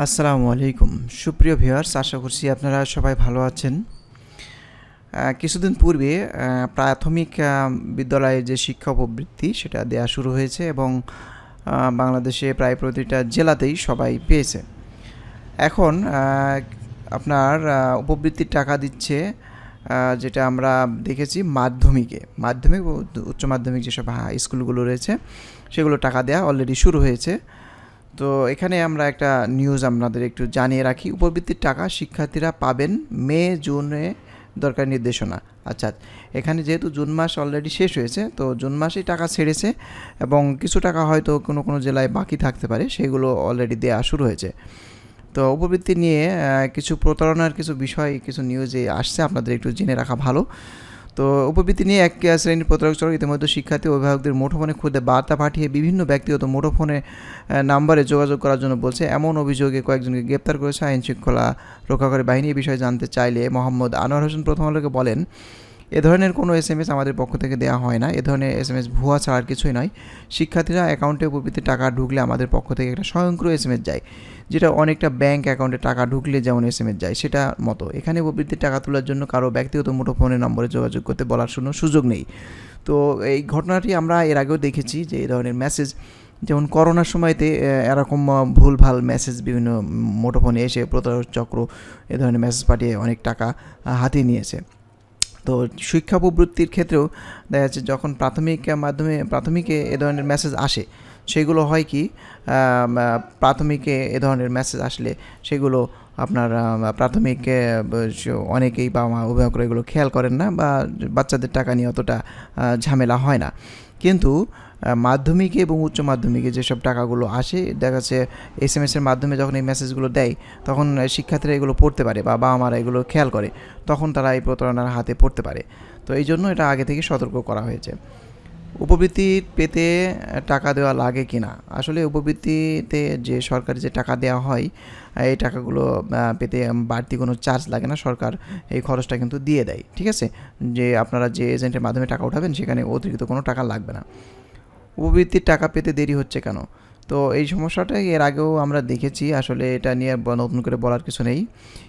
আসসালামু আলাইকুম। সুপ্রিয় ভিউয়ার্স আশা করছি আপনারা সবাই ভালো আছেন। কিছুদিন পূর্বে প্রাথমিক আহ, বিদ্যালয়ে যে শিক্ষা উপবৃত্তি সেটা দেয়া শুরু হয়েছে এবং বাংলাদেশে প্রায় প্রতিটা জেলাতেই সবাই পেয়েছে। এখন আপনার উপবৃত্তির টাকা দিচ্ছে যেটা আমরা দেখেছি মাধ্যমিকে। মাধ্যমিক উচ্চ মাধ্যমিক যেসব স্কুলগুলো রয়েছে সেগুলো টাকা দেওয়া অলরেডি শুরু হয়েছে। তো এখানে আমরা একটা নিউজ আপনাদের একটু জানিয়ে রাখি। উপবৃত্তির টাকা শিক্ষার্থীরা পাবেন মে, জুনে দরকার নির্দেশনা। আচ্ছা এখানে যেহেতু জুন মাস অলরেডি শেষ হয়েছে, তো জুন মাসেই টাকা ছেড়েছে এবং কিছু টাকা হয়তো কোনো কোনো জেলায় বাকি থাকতে পারে, সেগুলো অলরেডি দেওয়া শুরু হয়েছে। তো উপবৃত্তি নিয়ে কিছু প্রতারণার কিছু বিষয়, কিছু নিউজে আসছে, আপনাদের একটু জেনে রাখা ভালো। তো উপবৃত্তি নিয়ে এক শ্রেণির প্রতারক ইতিমধ্যে শিক্ষার্থী ও অভিভাবকদের মুঠোফোনে খুদে বার্তা পাঠিয়ে বিভিন্ন ব্যক্তিগত মুঠোফোনে নাম্বারে যোগাযোগ করার জন্য বলছে, এমন অভিযোগে কয়েকজনকে গ্রেপ্তার করেছে আইন শৃঙ্খলা রক্ষাকারী বাহিনী। এই বিষয়ে জানতে চাইলে মোহাম্মদ আনোয়ার হোসেন প্রথম আলোকে বলেন এ ধরনের কোনো এস আমাদের পক্ষ থেকে দেওয়া হয় না। এ ধরনের এস এম এস ভুয়া ছাড়া আর কিছুই নয়। শিক্ষার্থীরা অ্যাকাউন্টে উপবৃত্তি টাকা ঢুকলে আমাদের পক্ষ থেকে একটা স্বয়ংক্রিয় এস যায়, যেটা অনেকটা ব্যাংক অ্যাকাউন্টে টাকা ঢুকলে যেমন এস যায়, সেটা মতো। এখানে উপবৃত্তির টাকা তোলার জন্য কারও ব্যক্তিগত মুঠোফোনের নম্বরে যোগাযোগ করতে বলার কোনো সুযোগ নেই। তো এই ঘটনাটি আমরা এর আগেও দেখেছি যে এই ধরনের মেসেজ যেমন করোনার সময়তে এরকম ভুলভাল মেসেজ বিভিন্ন মুঠোফোনে এসে প্রতারক চক্র এ ধরনের মেসেজ পাঠিয়ে অনেক টাকা হাতিয়ে নিয়েছে। তো শিক্ষা প্রবৃত্তির ক্ষেত্রেও দেখা যাচ্ছে যখন প্রাথমিক মাধ্যমে, প্রাথমিকে এ ধরনের মেসেজ আসে, সেগুলো হয় কি প্রাথমিকে এ ধরনের মেসেজ আসলে সেগুলো আপনার প্রাথমিকে অনেকেই বাবা মা অভিভাবকরা এগুলো খেয়াল করেন না বা বাচ্চাদের টাকা নিয়ে অতটা ঝামেলা হয় না। কিন্তু মাধ্যমিকে এবং উচ্চ মাধ্যমিকে যেসব টাকাগুলো আসে, দেখা যাচ্ছে এস এম এসের মাধ্যমে যখন এই মেসেজগুলো দেয়, তখন শিক্ষার্থীরা এগুলো পড়তে পারে বা বাবা মারা এগুলো খেয়াল করে, তখন তারা এই প্রতারণার হাতে পড়তে পারে। তো এই জন্য এটা আগে থেকে সতর্ক করা হয়েছে। উপবৃত্তি পেতে টাকা দেওয়া লাগে কি না আসলে উপবৃত্তিতে যে সরকারি যে টাকা দেওয়া হয়, এই টাকাগুলো পেতে বাড়তি কোনো চার্জ লাগে না। সরকার এই খরচটা কিন্তু দিয়ে দেয়, ঠিক আছে? যে আপনারা যে এজেন্টের মাধ্যমে টাকা উঠাবেন, সেখানে অতিরিক্ত কোনো টাকা লাগবে না। উপবৃত্তির টাকা পেতে দেরি হচ্ছে কেন? তো এই সমস্যাটা এর আগেও আমরা দেখেছি, আসলে এটা নিয়ে নতুন করে বলার কিছু নেই।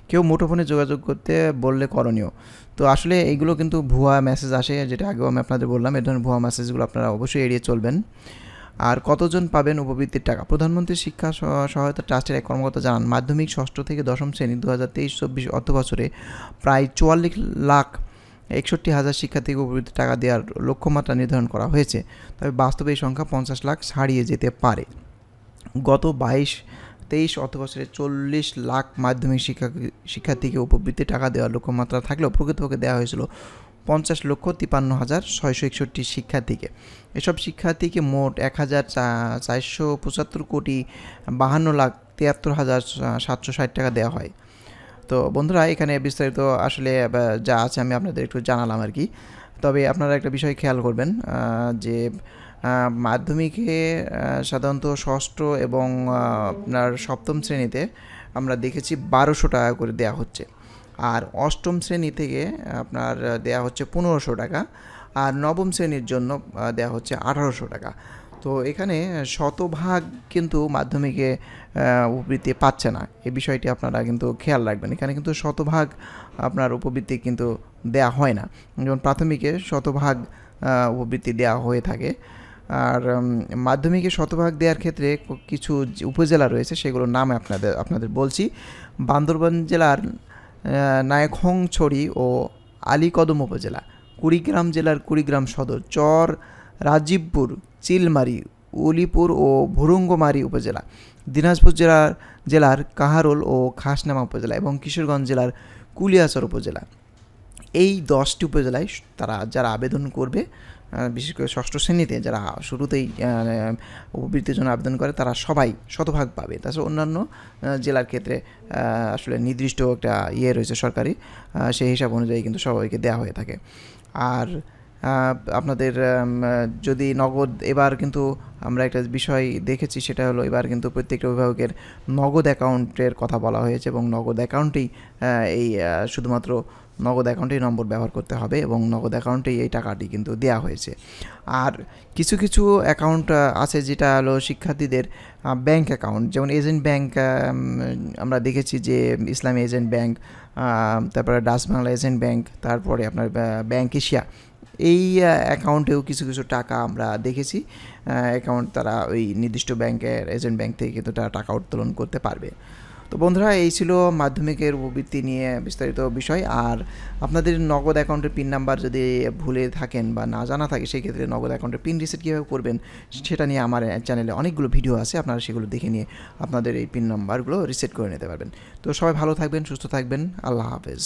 কেউ মুঠোফোনে যোগাযোগ করতে বললে করণীয়। তো আসলে এইগুলো কিন্তু ভুয়া মেসেজ আসে, যেটা আগেও আমি আপনাদের বললাম, এই ধরনের ভুয়া মেসেজগুলো আপনারা অবশ্যই এড়িয়ে চলবেন। আর কতজন পাবেন উপবৃত্তির টাকা? প্রধানমন্ত্রী শিক্ষা সহ- সহায়তা ট্রাস্টের এক কর্মকর্তা জানান, মাধ্যমিক ষষ্ঠ থেকে দশম শ্রেণি দু হাজার তেইশ চব্বিশ অর্থ বছরে প্রায় চুয়াল্লিশ লাখ একষট্টি হাজার শিক্ষার্থীকে উপবৃত্তি টাকা দেওয়ার লক্ষ্যমাত্রা নির্ধারণ করা হয়েছে। তবে বাস্তবে এই সংখ্যা পঞ্চাশ লাখ ছাড়িয়ে যেতে পারে। গত বাইশ, তেইশ অর্থ বছরে চল্লিশ লাখ মাধ্যমিক শিক্ষা, শিক্ষার্থীকে উপবৃত্তি টাকা দেওয়ার লক্ষ্যমাত্রা থাকলেও প্রকৃতপক্ষে দেওয়া হয়েছিল পঞ্চাশ লক্ষ তিপান্ন হাজার ছয়শো একষট্টি শিক্ষার্থীকে। এসব শিক্ষার্থীকে মোট এক হাজার চারশো পঁচাত্তর কোটি বাহান্ন লাখ তিয়াত্তর হাজার সাতশো ষাট টাকা দেওয়া হয়। তো বন্ধুরা, এখানে বিস্তারিত আসলে যা আছে আমি আপনাদের একটু জানালাম আর কি। তবে আপনারা একটা বিষয় খেয়াল করবেন যে মাধ্যমিকে সাধারণত ষষ্ঠ এবং আপনার সপ্তম শ্রেণীতে আমরা দেখেছি বারোশো টাকা করে দেওয়া হচ্ছে। আর অষ্টম শ্রেণি থেকে আপনার দেওয়া হচ্ছে পনেরোশো টাকা, আর নবম শ্রেণির জন্য দেওয়া হচ্ছে আঠারোশো টাকা। তো এখানে শতভাগ কিন্তু মাধ্যমিকে উপবৃত্তি পাচ্ছে না। এই বিষয়টি আপনারা কিন্তু খেয়াল রাখবেন। এখানে কিন্তু শতভাগ আপনার উপবৃত্তি কিন্তু দেয়া হয় না। যেমন প্রাথমিকে শতভাগ উপবৃত্তি দেওয়া হয়ে থাকে। আর মাধ্যমিকে শতভাগ দেওয়ার ক্ষেত্রে কিছু উপজেলা রয়েছে, সেগুলোর নাম আপনাদের আপনাদের বলছি। বান্দরবান জেলার নায়কহংছড়ি ও আলীকদম উপজেলা। কুড়িগ্রাম জেলার কুড়িগ্রাম সদর, চর, রাজীবপুর চিলমারি, উলিপুর ও ভুরুঙ্গমারি উপজেলা। দিনাজপুর জেলার জেলার কাহারোল ও খাসনামা উপজেলা এবং কিশোরগঞ্জ জেলার কুলিয়াচর উপজেলা। এই দশটি উপজেলায় তারা, যারা আবেদন করবে বিশেষ করে ষষ্ঠ শ্রেণীতে যারা শুরুতেই উপবৃত্তির জন্য আবেদন করে, তারা সবাই শতভাগ পাবে। তাছাড়া অন্যান্য জেলার ক্ষেত্রে আসলে নির্দিষ্ট একটা ইয়ে রয়েছে সরকারি সেই হিসাব অনুযায়ী কিন্তু সবাইকে দেওয়া হয়ে থাকে। আর আপনাদের যদি নগদ, এবার কিন্তু আমরা একটা বিষয় দেখেছি, সেটা হলো এবার কিন্তু প্রত্যেকটা অভিভাবকের নগদ অ্যাকাউন্টের কথা বলা হয়েছে এবং নগদ অ্যাকাউন্টেই এই শুধুমাত্র নগদ অ্যাকাউন্টেই নম্বর ব্যবহার করতে হবে এবং নগদ অ্যাকাউন্টেই এই টাকাটি কিন্তু দেওয়া হয়েছে। আর কিছু কিছু অ্যাকাউন্ট আছে যেটা হলো শিক্ষার্থীদের ব্যাংক অ্যাকাউন্ট, যেমন এজেন্ট ব্যাংক আমরা দেখেছি যে ইসলামী এজেন্ট ব্যাংক তারপরে ডাচ বাংলা এজেন্ট ব্যাংক, তারপরে আপনার ব্যাংক এশিয়া এই অ্যাকাউন্টেও কিছু কিছু টাকা আমরা দেখেছি। অ্যাকাউন্ট তারা ওই নির্দিষ্ট ব্যাংকের এজেন্ট ব্যাংক থেকে কিন্তু তারা টাকা উত্তোলন করতে পারবে। তো বন্ধুরা, এই ছিল মাধ্যমিকের উপবৃত্তি নিয়ে বিস্তারিত বিষয়। আর আপনাদের নগদ অ্যাকাউন্টের পিন নাম্বার যদি ভুলে থাকেন বা না জানা থাকে, সেই ক্ষেত্রে নগদ অ্যাকাউন্টের পিন রিসেট কীভাবে করবেন, সেটা নিয়ে আমার চ্যানেলে অনেকগুলো ভিডিও আছে। আপনারা সেগুলো দেখে নিয়ে আপনাদের এই পিন নাম্বারগুলো রিসেট করে নিতে পারবেন। তো সবাই ভালো থাকবেন, সুস্থ থাকবেন। আল্লাহ হাফেজ।